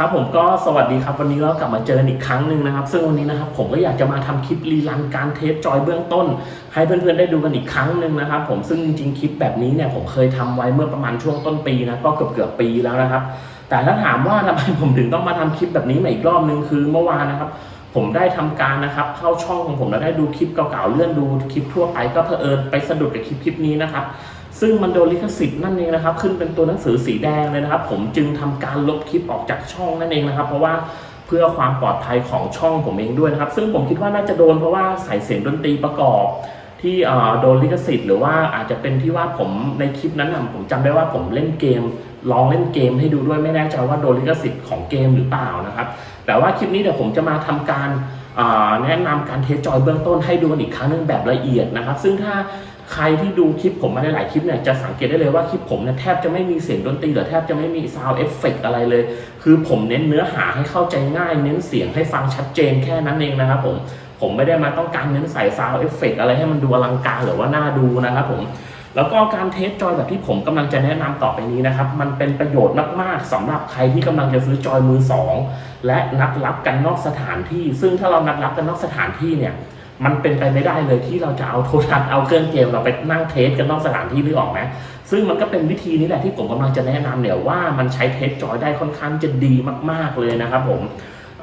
ครับผมก็สวัสดีครับวันนี้เรากลับมาเจอกันอีกครั้งหนึ่งนะครับ ซึ่งวันนี้นะครับผมก็อยากจะมาทำคลิปรีลันการเทสจอยเบื้องต้น ให้เพื่อนๆได้ดูกันอีกครั้งหนึ่งนะครับ ผมซึ่งจริงๆคลิปแบบนี้เนี่ยผมเคยทำไว้เมื่อประมาณช่วงต้นปีนะก็เกือบเกือบปีแล้วนะครับ แต่ถ้าถามว่าทำไมผมถึงต้องมาทำคลิปแบบนี้ใหม่อีกรอบนึงคือเมื่อวานนะครับ ผมได้ทำการนะครับเข้าช่องของผมแล้วได้ดูคลิปเก่าๆเลื่อนดูคลิปทั่วไปก็เพอเอิญไปสะดุดกับคลิปคลิปนี้นะครับ ซึ่งมันโดนลิขสิทธิ์นั่นเองนะครับ ขึ้นเป็นตัวหนังสือสีแดงเลยนะครับ ผมจึงทำการลบคลิปออกจากช่องนั่นเองนะครับ เพราะว่าเพื่อความปลอดภัยของช่องผมเองด้วยนะครับ ซึ่งผมคิดว่าน่าจะโดนเพราะว่าใส่เสียงดนตรีประกอบ ที่เอ่อโดนลิขสิทธิ์หรือว่าอาจจะเป็นที่ว่าผมในคลิปนั้นผมจำได้ว่าผมเล่นเกมลองเล่นเกมให้ดูด้วยไม่แน่ใจว่าโดนลิขสิทธิ์ของเกมหรือเปล่านะครับ แต่ว่าคลิปนี้เดี๋ยวผมจะมาทำการแนะนำการเทสจอยเบื้องต้นให้ดูอีกครั้งนึงแบบละเอียดนะครับ ซึ่งถ้า ใครที่ดูคลิปผมมาในหลายคลิปเนี่ยจะสังเกตได้เลยว่าคลิปผมเนี่ยแทบจะไม่มีเสียงดนตรีหรือแทบจะไม่มีซาวเอฟเฟกอะไรเลย คือผมเน้นเนื้อหาให้เข้าใจง่าย เน้นเสียงให้ฟังชัดเจนแค่นั้นเองนะครับผมผมไม่ได้มาต้องการเน้นใส่ซาวเอฟเฟกอะไรให้มันดูอลังการหรือว่าน่าดูนะครับผมแล้วก็การเทสจอยแบบที่ผมกำลังจะแนะนำต่อไปนี้นะครับ มันเป็นประโยชน์มากๆสำหรับใครที่กำลังจะซื้อจอยมือสองและนัดรับกันนอกสถานที่ ซึ่งถ้าเรานัดรับกันนอกสถานที่เนี่ย มันเป็นไปไม่ได้เลยที่เราจะเอาโทรทัศน์เอาเครื่องเกมเราไปนั่งเทสกันนอกสถานที่นึกอออกไหมซึ่งมันก็เป็นวิธีนี้แหละที่ผมกำลังจะแนะนำเนี่ยว่ามันใช้เทสจอยได้ค่อนข้างจะดีมาก ๆเลยนะครับผม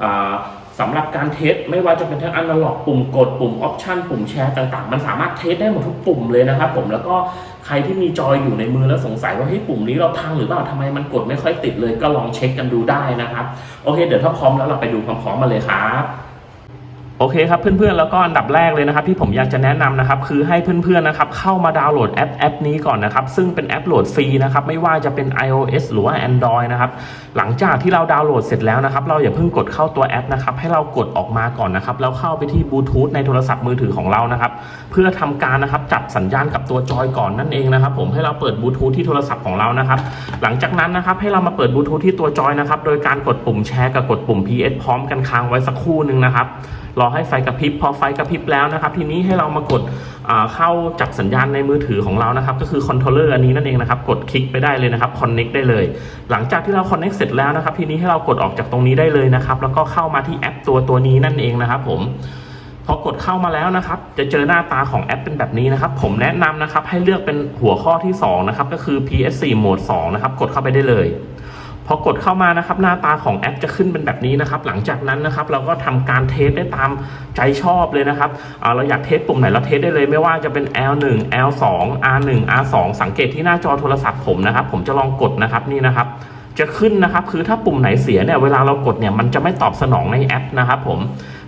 อ่าสำหรับการเทสไม่ว่าจะเป็นทั้งอนาล็อกปุ่มกดปุ่มออปชันปุ่มแชร์ต่างๆ มันสามารถเทสได้หมดทุกปุ่มเลยนะครับผมแล้วก็ใครที่มีจอยอยู่ในมือแล้วสงสัยว่าเฮ้ยปุ่มนี้เราพังหรือเปล่าทำไมมันกดไม่ค่อยติดเลยก็ลองเช็คกันดูได้นะครับ โอเค เดี๋ยวถ้าพร้อมแล้วเราไปดูพร้อมๆมาเลยครับ โอเคครับเพื่อนๆแล้วก็อันดับแรกเลยนะครับที่ผมอยากจะแนะนำนะครับคือให้เพื่อนๆนะครับเข้ามาดาวน์โหลดแอปแอปนี้ก่อนนะครับซึ่งเป็นแอปโหลดฟรีนะครับไม่ว่าจะเป็น iOS หรือว่า Android นะครับหลังจากที่เราดาวน์โหลดเสร็จแล้วนะครับเราอย่าเพิ่งกดเข้าตัวแอปนะครับให้เรากดออกมาก่อนนะครับแล้วเข้าไปที่บลูทูธในโทรศัพท์มือถือของเรานะครับเพื่อทำการนะครับจับสัญญาณกับตัวจอยก่อนนั่นเองนะครับผมให้เราเปิดบลูทูธที่โทรศัพท์ของเรานะครับหลังจากนั้นนะครับให้เรามาเปิดบลูทูธที่ตัวจอยนะครับโดยการกดปุ่มแชร์กับกดปุ่ม PS พร้อมกันค้างไว้สักครู่หนึ่งนะครับ รอให้ไฟกระพริบพอไฟกระพริบแล้วนะครับ ทีนี้ให้เรามากดเข้าจับสัญญาณในมือถือของเรานะครับ ก็คือคอนโทรลเลอร์อันนี้นั่นเองนะครับ กดคลิกไปได้เลยนะครับคอนเน็กได้เลย หลังจากที่เราคอนเน็กเสร็จแล้วนะครับ ทีนี้ให้เรากดออกจากตรงนี้ได้เลยนะครับ แล้วก็เข้ามาที่แอปตัวตัวนี้นั่นเองนะครับ ผมพอกดเข้ามาแล้วนะครับ จะเจอหน้าตาของแอปเป็นแบบนี้นะครับ ผมแนะนำนะครับให้เลือกเป็นหัวข้อที่สองนะครับก็คือ PS4 Mode 2นะครับ กดเข้าไปได้เลย พอกดเข้ามานะครับหน้าตาของแอปจะขึ้นเป็นแบบนี้นะครับ หลังจากนั้นนะครับเราก็ทำการเทสได้ตามใจชอบเลยนะครับเราอยากเทสปุ่มไหนเราเทสได้เลยไม่ว่าจะเป็น L1 L2 R1 R2 สังเกตที่หน้าจอโทรศัพท์ผมนะครับ ผมจะลองกดนะครับนี่นะครับ จะขึ้นนะครับ คือถ้าปุ่มไหนเสียเนี่ย เวลาเรากดเนี่ย มันจะไม่ตอบสนองในแอปนะครับผม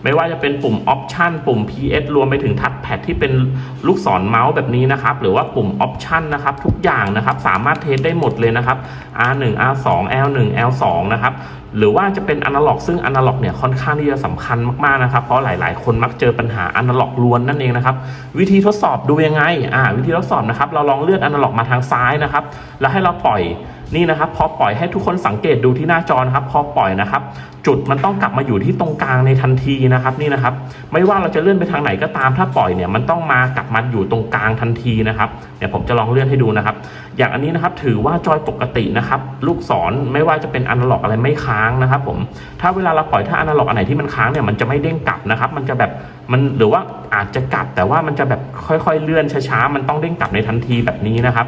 ไม่ว่าจะเป็นปุ่ม Option ปุ่ม PS รวมไปถึงทัชแพดที่เป็นลูกศรเมาส์แบบนี้นะครับ หรือว่าปุ่ม Option นะครับ ทุกอย่างนะครับ สามารถเทสได้หมดเลยนะครับ R1 R2 L1 L2 นะครับ หรือว่าจะเป็นอนาล็อกซึ่งอนาล็อกเนี่ยค่อนข้างที่จะสำคัญมากๆนะครับ เพราะหลาย ๆ คนมักเจอปัญหาอนาล็อกล้วนนั่นเองนะครับ วิธีทดสอบดูยังไง อ่า วิธีทดสอบนะครับ เราลองเลื่อนอนาล็อกมาทางซ้ายนะครับ แล้วให้เราปล่อย นี่นะครับพอปล่อยให้ทุกคนสังเกตดูที่หน้าจอนะครับ พอปล่อยนะครับ จุดมันต้องกลับมาอยู่ที่ตรงกลางในทันทีนะครับนี่นะครับ ไม่ว่าเราจะเลื่อนไปทางไหนก็ตาม ถ้าปล่อยเนี่ยมันต้องมากลับมาอยู่ตรงกลางทันทีนะครับเดี๋ยวผมจะลองเลื่อนให้ดูนะครับ อย่างอันนี้นะครับถือว่าจอยปกตินะครับ ลูกศรไม่ว่าจะเป็นอนาล็อกอะไรไม่ค้างนะครับ ผมถ้าเวลาเราปล่อยถ้าอนาล็อกอันไหนที่มันค้างเนี่ยมันจะไม่เด้งกลับนะครับ มันจะแบบมันหรือว่าอาจจะกลับแต่ว่ามันจะแบบค่อยๆ เลื่อนช้าๆมันต้องเด้งกลับในทันทีแบบนี้นะครับ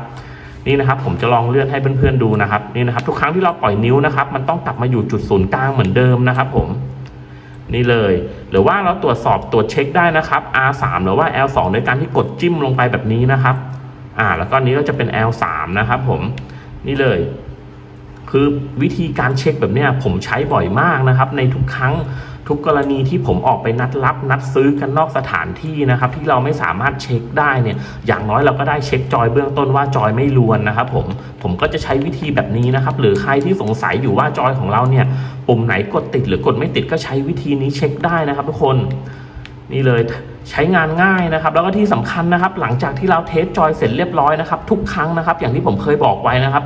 นี่นะครับผมจะลองเลื่อนให้เพื่อนๆดูนะครับนี่นะครับ ทุกครั้งที่เราปล่อยนิ้วนะครับ มันต้องกลับมาอยู่จุดศูนย์กลางเหมือนเดิมนะครับ ผมนี่เลย หรือว่าเราตรวจสอบตรวจเช็คได้นะครับ R3 หรือว่า L2 โดยการที่กดจิ้มลงไปแบบนี้นะครับ อ่า แล้วก็นี้ก็จะเป็น L3 นะครับผมนี่เลย คือวิธีการเช็คแบบนี้ผมใช้บ่อยมากนะครับ ในทุกครั้งทุกกรณีที่ผมออกไปนัดรับนัดซื้อกันนอกสถานที่นะครับที่เราไม่สามารถเช็คได้เนี่ยอย่างน้อยเราก็ได้เช็คจอยเบื้องต้นว่าจอยไม่ลวนนะครับผมผมก็จะใช้วิธีแบบนี้นะครับหรือใครที่สงสัยอยู่ว่าจอยของเราเนี่ยปุ่มไหนกดติดหรือกดไม่ติดก็ใช้วิธีนี้เช็คได้นะครับ ทุกคนนี่เลย ใช้งานง่ายนะครับ แล้วก็ที่สำคัญนะครับ หลังจากที่เราเทสจอยเสร็จเรียบร้อยนะครับทุกครั้งนะครับ อย่างที่ผมเคยบอกไว้นะครับ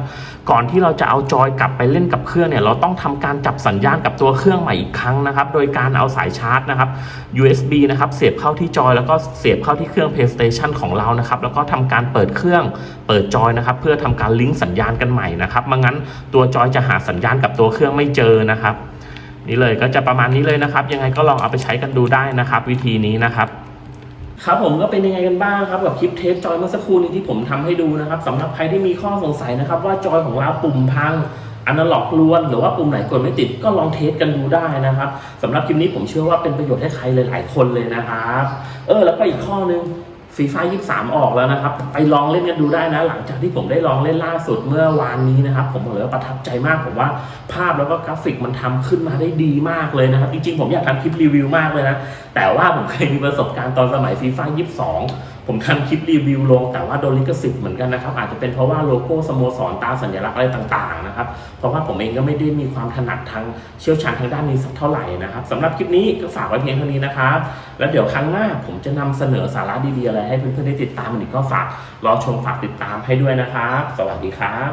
ก่อนที่เราจะเอาจอยกลับไปเล่นกับเครื่องเนี่ยเราต้องทำการจับสัญญาณกับตัวเครื่องใหม่อีกครั้งนะครับ โดยการเอาสายชาร์จนะครับ USB นะครับเสียบเข้าที่จอยแล้วก็เสียบเข้าที่เครื่อง PlayStation ของเรานะครับ แล้วก็ทำการเปิดเครื่องเปิดจอยนะครับ เพื่อทำการลิงก์สัญญาณกันใหม่นะครับไม่งั้นตัวจอยจะหาสัญญาณกับตัวเครื่องไม่เจอนะครับนี่เลยก็จะประมาณนี้เลยนะครับ ยังไงก็ลองเอาไปใช้กันดูได้นะครับ วิธีนี้นะครับ ครับผมก็เป็นยังไงกันบ้างครับกับคลิปเทสจอยเมื่อสักครู่นี้ที่ผมทำให้ดูนะครับสำหรับใครที่มีข้อสงสัยนะครับ ว่าจอยของเราปุ่มพังอนาล็อกล้วน หรือว่าปุ่มไหนกดไม่ติดก็ลองเทสกันดูได้นะครับสำหรับคลิปนี้ผมเชื่อว่าเป็นประโยชน์ให้ใครหลาย ๆ คนเลยนะครับ เออ แล้วก็อีกข้อนึง ฟีฟ่า23ออกแล้วนะครับ ไปลองเล่นกันดูได้นะ หลังจากที่ผมได้ลองเล่นล่าสุดเมื่อวานนี้นะครับ ผมบอกเลยว่าประทับใจมาก ผมว่าภาพแล้วก็กราฟิกมันทำขึ้นมาได้ดีมากเลยนะครับ จริงๆ ผมอยากทำคลิปรีวิวมากเลยนะ แต่ว่าผมเคยมีประสบการณ์ตอนสมัยฟีฟ่า22 ผมทำคลิปรีวิวลงแต่ว่าโดนลิขสิทธิ์เหมือนกันนะครับ อาจจะเป็นเพราะว่าโลโก้สโมสรตาสัญลักษณ์อะไรต่างๆนะครับ เพราะว่าผมเองก็ไม่ได้มีความถนัดทางเชี่ยวชาญทางด้านนี้สักเท่าไหร่นะครับสำหรับคลิปนี้ก็ฝากไว้เพียงเท่านี้นะครับ แล้วเดี๋ยวครั้งหน้าผมจะนำเสนอสาระดีๆอะไรให้เพื่อนๆได้ติดตามอีกก็ฝากรอชมฝากติดตามให้ด้วยนะครับ สวัสดีครับ